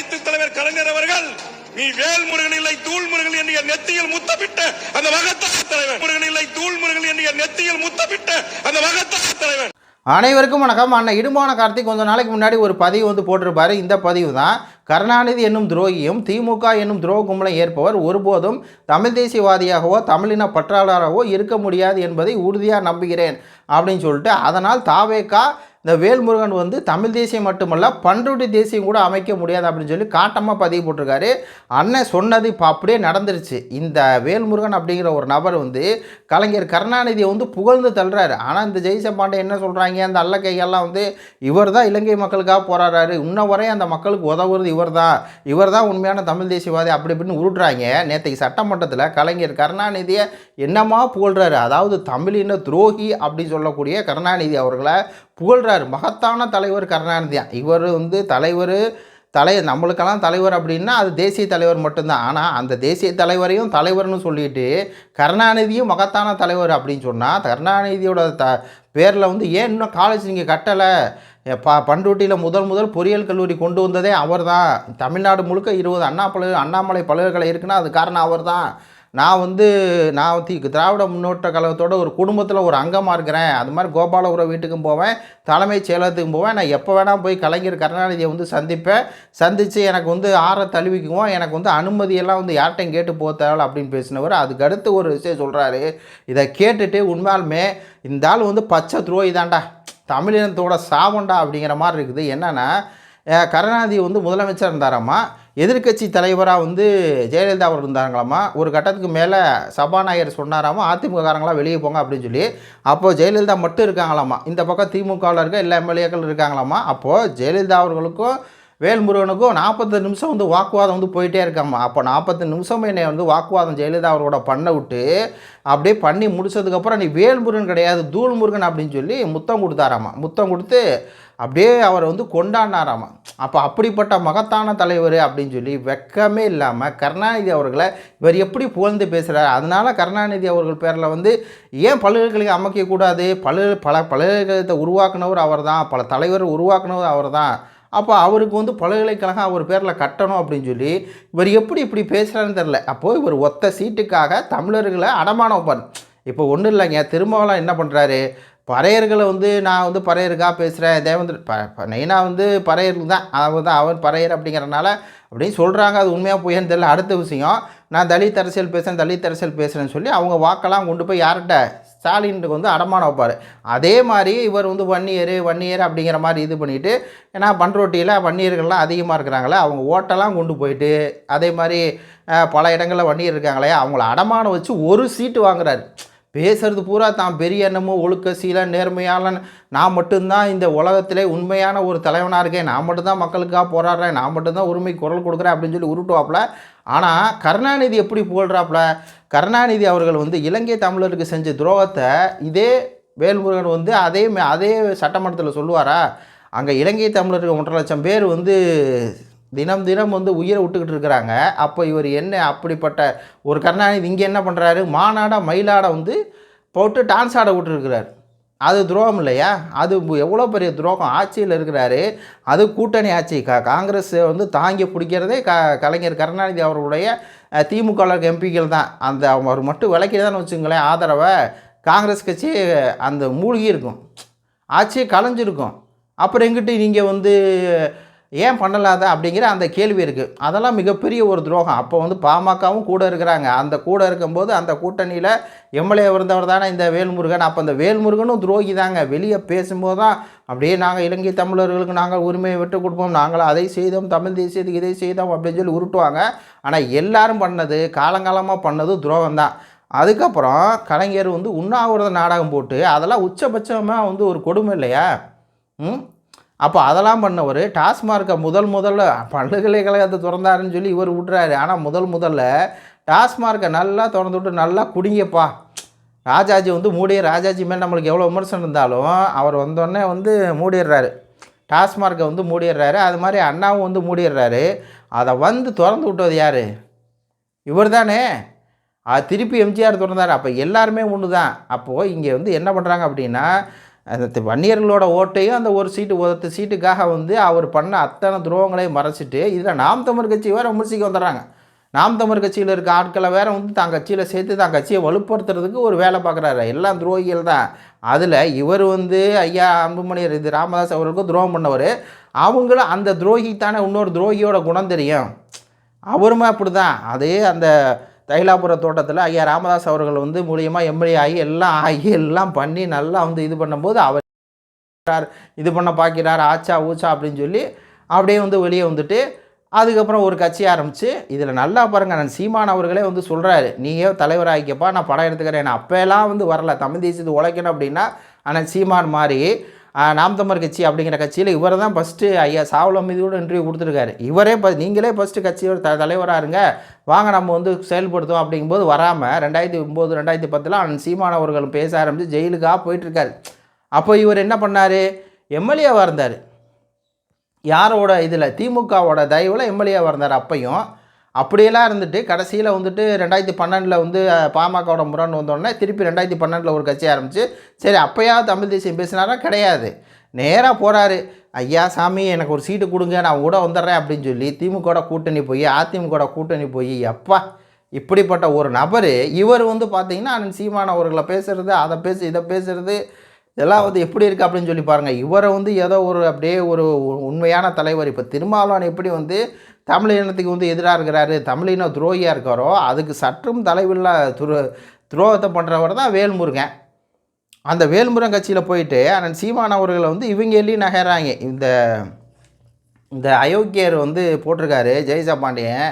அனைத்து தலைவர் கலைஞர் அவர்கள் நீ வேல் முருகன் இல்லை தூள் முருகன் என்று நெத்தியில் முத்தமிட்ட அந்த மகத்தான தலைவர். முருகன் இல்லை தூள் முருகன் என்று நெத்தியில் முத்தமிட்ட அந்த மகத்தான தலைவர். அனைவருக்கும் வணக்கம். அண்ணன் இடுமான கார்த்திக் கொஞ்ச நாளைக்கு முன்னாடி ஒரு பதிவு வந்து போட்டிருப்பாரு. இந்த பதிவு தான் கருணாநிதி என்னும் துரோகியும் திமுக என்னும் துரோக கும்பலை ஏற்பவர் ஒருபோதும் தமிழ் தேசியவாதியாகவோ தமிழின பற்றாளராகவோ இருக்க முடியாது என்பதை உறுதியாக நம்புகிறேன் அப்படின்னு சொல்லிட்டு அதனால் தாவேக்கா இந்த வேல்முருகன் வந்து தமிழ் தேசியம் மட்டுமல்ல பண்ருட்டி தேசியம் கூட அமைக்க முடியாது அப்படின்னு சொல்லி காட்டமாக பதிவு போட்டிருக்காரு. அண்ணன் சொன்னது இப்போ அப்படியே நடந்துருச்சு. இந்த வேல்முருகன் அப்படிங்கிற ஒரு நபர் வந்து கலைஞர் கருணாநிதியை வந்து புகழ்ந்து தள்ளுறாரு. ஆனால் இந்த ஜெய்ச என்ன சொல்கிறாங்க அந்த அல்ல கைகள்லாம் வந்து இவர் தான் இலங்கை மக்களுக்காக போராடுறாரு. இன்ன வரையும் அந்த மக்களுக்கு உதவுறது இவர் தான் இவர் தான் உண்மையான தமிழ் தேசியவாதி அப்படி இப்படின்னு உருட்டுறாங்க. நேற்றுக்கு சட்டமன்றத்தில் கலைஞர் கருணாநிதியை என்னமா புகழ்கிறாரு அதாவது தமிழின துரோகி அப்படின்னு சொல்லக்கூடிய கருணாநிதி அவர்களை புகழ்றாரு மகத்தான தலைவர் கருணாநிதியா. இவர் வந்து தலைவர் தலை நம்மளுக்கெல்லாம் தலைவர் அப்படின்னா அது தேசிய தலைவர் மட்டும்தான். ஆனால் அந்த தேசிய தலைவரையும் தலைவர்னு சொல்லிட்டு கருணாநிதியும் மகத்தான தலைவர் அப்படின்னு சொன்னால் கருணாநிதியோட த பேரில் வந்து ஏன் இன்னும் காலேஜ் நீங்கள் கட்டலை? ப பண்ருட்டியில் முதல் முதல் பொறியியல் கல்லூரி கொண்டு வந்ததே அவர் தான் தமிழ்நாடு முழுக்க இருபது அண்ணா பல்கலை அண்ணாமலை பல்கலைக்கழகம் இருக்குன்னா அது காரணம் அவர் தான் நான் வந்து நான் தி திராவிட முன்னோட்ட கழகத்தோட ஒரு குடும்பத்தில் ஒரு அங்கமாக இருக்கிறேன். அது மாதிரி கோபாலபுரம் வீட்டுக்கும் போவேன். தலைமைச் செயலகத்துக்கும் போவேன். நான் எப்போ வேணால் போய் கலைஞர் கருணாநிதியை வந்து சந்திப்பேன். சந்தித்து எனக்கு வந்து ஆற தழுவிக்குவோம் எனக்கு வந்து அனுமதியெல்லாம் வந்து யார்கிட்டையும் கேட்டு போக தேவை அப்படின்னு பேசினவர். அதுக்கு அடுத்து ஒரு விஷயம் சொல்கிறாரு இதை கேட்டுட்டு உண்மையாலுமே இந்த ஆள் வந்து பச்சை துரோகி தாண்டா தமிழினத்தோட சாவண்டா அப்படிங்கிற மாதிரி இருக்குது. என்னென்னா கருணாநிதி வந்து முதலமைச்சர் இருந்தாராம்மா. எதிர்க்கட்சி தலைவராக வந்து ஜெயலலிதா அவர் இருந்தாங்களாமா? ஒரு கட்டத்துக்கு மேலே சபாநாயகர் சொன்னாராமா? அதிமுககாரங்களாம் வெளியே போங்க அப்படின்னு சொல்லி. அப்போது ஜெயலலிதா மட்டும் இருக்காங்களாமா? இந்த பக்கம் திமுகவில் இருக்க எல்லா எம்எல்ஏக்கள் இருக்காங்களாமா? அப்போது ஜெயலலிதா அவர்களுக்கும் வேல்முருகனுக்கும் நாற்பத்தி நிமிஷம் வந்து வாக்குவாதம் வந்து போயிட்டே இருக்காமா? அப்போ நாற்பத்தி நிமிஷம் என்னை வந்து வாக்குவாதம் ஜெயலலிதா அவரோட பண்ண விட்டு அப்படியே பண்ணி முடிச்சதுக்கப்புறம் நீ வேல்முருகன் கிடையாது தூள்முருகன் அப்படின்னு சொல்லி முத்தம் கொடுத்தாராமா? முத்தம் கொடுத்து அப்படியே அவரை வந்து கொண்டாடினாராமா. அப்போ அப்படிப்பட்ட மகத்தான தலைவர் அப்படின்னு சொல்லி வெக்கமே இல்லாமல் கருணாநிதி அவர்களை இவர் எப்படி புகழ்ந்து பேசுகிறார் அதனால் கருணாநிதி அவர்கள் பேரில் வந்து ஏன் பல்கலைக்கழகம் அமைக்கக்கூடாது பல பல பல்கலைக்கழகத்தை உருவாக்குனவர் அவர் தான் பல தலைவர் உருவாக்குனவர் அவர் தான் அப்போ அவருக்கு வந்து பல்கலைக்கழகம் அவர் பேரில் கட்டணும் அப்படின்னு சொல்லி இவர் எப்படி இப்படி பேசுகிறாருன்னு தெரில அப்போது இவர் ஒத்த சீட்டுக்காக தமிழர்களை அடமானம் வைப்பார் இப்போ ஒன்றும் இல்லைங்க திருமாவளம் என்ன பண்ணுறாரு பறையர்களை வந்து நான் வந்து பறையருக்காக பேசுகிறேன் தேவேந்திர ப மெயினாக வந்து பறையர்கள் தான் அவர் தான் அவர் பறையர் அப்படிங்கிறனால அப்படின்னு சொல்கிறாங்க அது உண்மையாக போயேன்னு தெரியல. அடுத்த விஷயம் நான் தலித் அரசியல் பேசுகிறேன் தலித் அரசியல் பேசுகிறேன்னு சொல்லி அவங்க வாக்கெல்லாம் கொண்டு போய் யார்கிட்ட? ஸ்டாலினுக்கு வந்து அடமானம் வைப்பார். அதே மாதிரி இவர் வந்து வன்னியர் வன்னியர் அப்படிங்கிற மாதிரி இது பண்ணிவிட்டு ஏன்னா பண்ரோட்டியில் வன்னியர்கள்லாம் அதிகமாக இருக்கிறாங்களே அவங்க ஓட்டெல்லாம் கொண்டு போயிட்டு அதே மாதிரி பல இடங்களில் வன்னியர் இருக்காங்களே அவங்கள அடமானம் வச்சு ஒரு சீட்டு வாங்குறாரு. பேசுறது பூரா தான் பெரிய எண்ணமோ ஒழுக்க சீலன் நேர்மையாளன் நான் மட்டும்தான் இந்த உலகத்திலே உண்மையான ஒரு தலைவனாக இருக்கேன். நான் மட்டும்தான் மக்களுக்காக போராடுறேன். நான் மட்டும்தான் உரிமை குரல் கொடுக்குறேன் அப்படின்னு சொல்லி உருட்டுவாப்புல. ஆனால் கருணாநிதி எப்படி புகழ்றாப்புல? கருணாநிதி அவர்கள் வந்து இலங்கை தமிழருக்கு செஞ்ச துரோகத்தை இதே வேல்முருகன் வந்து அதே மே- அதே சட்டமன்றத்தில் சொல்லுவாரா? அங்கே இலங்கை தமிழருக்கு ஒன்றரை லட்சம் பேர் வந்து தினம் தினம் வந்து உயிரை விட்டுக்கிட்டு இருக்கிறாங்க. அப்போ இவர் என்ன அப்படிப்பட்ட ஒரு கருணாநிதி இங்கே என்ன பண்ணுறாரு மாநாட மயிலாட வந்து போட்டு டான்ஸ் ஆட விட்டுருக்கிறார். அது துரோகம் இல்லையா? அது எவ்வளோ பெரிய துரோகம்? ஆட்சியில் இருக்கிறாரு. அது கூட்டணி ஆட்சி. கா காங்கிரஸ் வந்து தாங்கி பிடிக்கிறதே க கலைஞர் கருணாநிதி அவர்களுடைய திமுக எம்பிக்கள் தான். அந்த அவர் மட்டும் விளக்கிதான்னு வச்சுங்களேன் ஆதரவை காங்கிரஸ் கட்சி அந்த மூழ்கி இருக்கும் ஆட்சியே கலைஞ்சிருக்கும். அப்புறம் எங்கிட்டு நீங்கள் வந்து ஏன் பண்ணலாத அப்படிங்கிற அந்த கேள்வி இருக்குது அதெல்லாம் மிகப்பெரிய ஒரு துரோகம். அப்போ வந்து பாமகவும் கூட இருக்கிறாங்க. அந்த கூட இருக்கும்போது அந்த கூட்டணியில் எம்எல்ஏ இருந்தவர் தானே இந்த வேல்முருகன். அப்போ அந்த வேல்முருகனும் துரோகி தாங்க. வெளியே பேசும்போது தான் அப்படியே நாங்கள் இலங்கை தமிழர்களுக்கு நாங்கள் உரிமையை விட்டு கொடுப்போம். நாங்கள் அதை செய்தோம் தமிழ் தேசியத்துக்கு இதை செய்தோம் அப்படின்னு சொல்லி உருட்டுவாங்க. ஆனால் எல்லாரும் பண்ணது காலங்காலமாக பண்ணது துரோகம் தான். அதுக்கப்புறம் கலைஞர் வந்து உண்ணாவிரத நாடகம் போட்டு அதெல்லாம் உச்சபட்சமாக வந்து ஒரு கொடுமை இல்லையா? ம்? அப்போ அதெல்லாம் பண்ணவர் டாஸ்மார்க்கை முதல் முதல்ல பல்கலைக்கழகத்தை திறந்தாருன்னு சொல்லி இவர் விட்றாரு ஆனால் முதல் முதல்ல டாஸ்மார்க்கை நல்லா திறந்து விட்டு நல்லா குடிங்கப்பா. ராஜாஜி வந்து மூடிய ராஜாஜி மேலே நம்மளுக்கு எவ்வளோ விமர்சனம் இருந்தாலும் அவர் வந்தோடனே வந்து மூடிடுறாரு. டாஸ்மார்க்கை வந்து மூடிடுறாரு. அது மாதிரி அண்ணாவும் வந்து மூடிடுறாரு. அதை வந்து திறந்து விட்டது யார்? இவர் தானே. அது திருப்பி எம்ஜிஆர் திறந்தார். அப்போ எல்லாருமே ஒன்று தான் அப்போது இங்கே வந்து என்ன பண்ணுறாங்க அப்படின்னா அந்த வன்னியர்களோட ஓட்டையும் அந்த ஒரு சீட்டு ஒருத்த சீட்டுக்காக வந்து அவர் பண்ண அத்தனை துரோகங்களையும் மறைச்சிட்டு இதில் நாம் தமிழ் கட்சி வேறு விமர்சிக்க வந்துடுறாங்க. நாம் தமிழ் கட்சியில் இருக்க ஆட்களை வேறு வந்து தான் கட்சியில் சேர்த்து தான் கட்சியை வலுப்படுத்துறதுக்கு ஒரு வேலை பார்க்குறாரு. எல்லாம் துரோகிகள் தான். அதில் இவர் வந்து ஐயா அன்புமணியர் இது ராமதாஸ் அவர்களுக்கும் துரோகம் பண்ணவர். அவங்களும் அந்த துரோகித்தானே இன்னொரு துரோகியோட குணம் தெரியும். அவருமே அப்படி தான் அதே அந்த தைலாபுர தோட்டத்தில் ஐயா ராமதாஸ் அவர்கள் வந்து மூலியமாக எம்எல்ஏ ஆகி எல்லாம் ஆகி எல்லாம் பண்ணி நல்லா வந்து இது பண்ணும்போது அவர் இது பண்ண பார்க்கிறார் ஆச்சா ஊச்சா அப்படின்னு சொல்லி அப்படியே வந்து வெளியே வந்துட்டு அதுக்கப்புறம் ஒரு கட்சி ஆரம்பித்து இதில் நல்லா பாருங்கள் நான் சீமான் அவர்களே வந்து சொல்கிறாரு நீயே தலைவராகிக்கப்பா நான் படம் எடுத்துக்கிறேன். நான் அப்போலாம் வந்து வரல. தமிழ் தேசியத்து உழைக்கணும் அப்படின்னா ஆனால் சீமான் மாதிரி நாம் தமிழர் கட்சி அப்படிங்கிற கட்சியில் இவர் தான் ஃபஸ்ட்டு ஐயா சாவலம் மீதியோட இன்டர்வியூ கொடுத்துருக்காரு. இவரே இப்போ நீங்களே ஃபஸ்ட்டு கட்சியோட த தலைவராக இருங்க. வாங்க நம்ம வந்து செயல்படுத்துவோம் அப்படிங்கும்போது வராமல் ரெண்டாயிரத்தி ஒம்பது ரெண்டாயிரத்தி பத்தில் அண்ணன் சீமான அவர்களும் பேச ஆரம்பித்து ஜெயிலுக்காக போயிட்டுருக்காரு. அப்போ இவர் என்ன பண்ணார்? எம்எல்ஏவாக இருந்தார். யாரோட இதில்? திமுகவோட தயவில் எம்எல்ஏவாக இருந்தார் அப்பையும். அப்படியெல்லாம் இருந்துட்டு கடைசியில் வந்துட்டு ரெண்டாயிரத்தி பன்னெண்டில் வந்து அஹ், பாமகவோட முரண் வந்தோடனே திருப்பி ரெண்டாயிரத்தி பன்னெண்டில் ஒரு கட்சி ஆரம்பிச்சு சரி அப்போயாவது தமிழ் தேசியம் பேசினாரா? கிடையாது. நேராக போகிறாரு ஐயா சாமி எனக்கு ஒரு சீட்டு கொடுங்க நான் கூட வந்துடுறேன் அப்படின்னு சொல்லி திமுக கூட்டணி போய் அதிமுக கூட்டணி போய் எப்பா இப்படிப்பட்ட ஒரு நபர் இவர் வந்து பார்த்தீங்கன்னா அண்ணன் சீமான் அவர்களை பேசுகிறது அதை பேசு இதை பேசுகிறது இதெல்லாம் வந்து எப்படி இருக்குது அப்படின்னு சொல்லி பாருங்கள் இவரை வந்து ஏதோ ஒரு அப்படியே ஒரு உண்மையான தலைவர். இப்போ திருமாவளவன் எப்படி வந்து தமிழ் இனத்துக்கு வந்து எதிராக இருக்கிறாரு தமிழின துரோகியாக இருக்காரோ அதுக்கு சற்றும் தலைவில்லா துரோ துரோகத்தை பண்ணுறவர் தான் வேல்முருகன். அந்த வேல்முருகன் கட்சியில் போயிட்டு அண்ணன் சீமான் அவர்களை வந்து இவங்க எள்ளி நகர்றாங்க. இந்த இந்த அயோக்கியர் வந்து போட்டிருக்காரு ஜெய்சா பாண்டியன்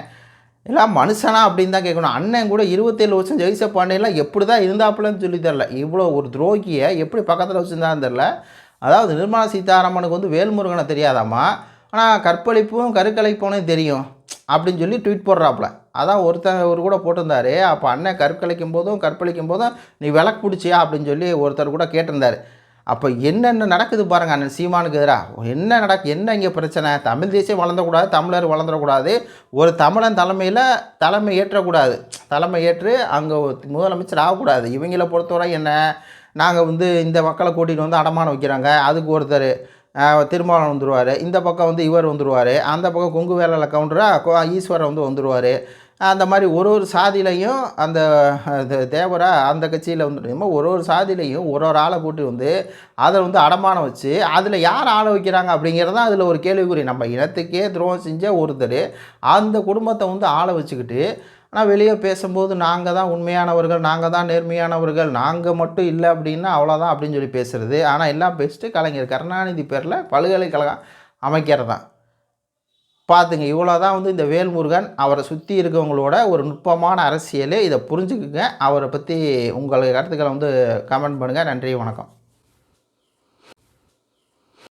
எல்லாம் மனுஷனா அப்படின்னு தான் கேட்கணும். அண்ணன் கூட இருபத்தேழு வருஷம் ஜெயிச பாண்டியெல்லாம் எப்படி தான் இருந்தாப்புலன்னு சொல்லி தெரில. இவ்வளோ ஒரு துரோகியை எப்படி பக்கத்தில் வச்சுருந்தான்னு தெரில அதாவது நிர்மலா சீதாராமனுக்கு வந்து வேல்முருகனை தெரியாதாம்மா? ஆனால் கற்பழிப்பும் கருக்கலைப்பும் தெரியும் அப்படின்னு சொல்லி ட்வீட் போடுறாப்புல. அதான் ஒருத்தர் ஒரு கூட போட்டிருந்தாரு. அப்போ அண்ணன் கற்கழிக்கும் போதும் கற்பழிக்கும் போதும் நீ விளக்கு பிடிச்சியா அப்படின்னு சொல்லி ஒருத்தர் கூட கேட்டிருந்தார். அப்போ என்னென்ன நடக்குது பாருங்க அண்ணன் சீமானுக்கு எதிராக என்ன நடக்கு என்ன இங்கே பிரச்சனை? தமிழ் தேசியம் வளர்ந்தக்கூடாது தமிழர் வளர்ந்துடக்கூடாது ஒரு தமிழன் தலைமையில் தலைமை ஏற்றக்கூடாது. தலைமை ஏற்று அங்கே முதலமைச்சர் ஆகக்கூடாது. இவங்கள பொறுத்தவரை என்ன? நாங்கள் வந்து இந்த மக்களை கூட்டிகிட்டு வந்து அடமானம் வைக்கிறாங்க. அதுக்கு ஒருத்தர் திருமாவளவன் வந்துடுவார் இந்த பக்கம் வந்து இவர் வந்துடுவார் அந்த பக்கம் கொங்கு வேலையில் கவுண்டராக ஈஸ்வரன் வந்து வந்துடுவார் அந்த மாதிரி ஒரு ஒரு சாதியிலையும் அந்த தேவரா அந்த கட்சியில் வந்து ஒரு ஒரு சாதியிலையும் ஒரு ஒரு ஆளை கூட்டி வந்து அதை வந்து அடமானம் வச்சு அதில் யார் ஆள வைக்கிறாங்க அப்படிங்கிறது தான் அதில் ஒரு கேள்விக்குறி. நம்ம இனத்துக்கே துரோகம் செஞ்ச ஒருத்தர் அந்த குடும்பத்தை வந்து ஆள வச்சுக்கிட்டு ஆனால் வெளியே பேசும்போது நாங்கள் தான் உண்மையானவர்கள் நாங்கள் தான் நேர்மையானவர்கள் நாங்கள் மட்டும் இல்லை அப்படின்னா அவ்வளோதான் அப்படின்னு சொல்லி பேசுகிறது ஆனால் எல்லாம் பேசிட்டு கலைஞர் கருணாநிதி பேரில் பல்கலைக்கழகம் அமைக்கிறது தான் பார்த்துங்க இவ்வளோ தான் வந்து இந்த வேல்முருகன் அவரை சுற்றி இருக்கவங்களோட ஒரு நுட்பமான அரசியல் இதை புரிஞ்சுக்குங்க. அவரை பற்றி உங்கள் கருத்துக்களை வந்து கமெண்ட் பண்ணுங்கள் நன்றி வணக்கம்.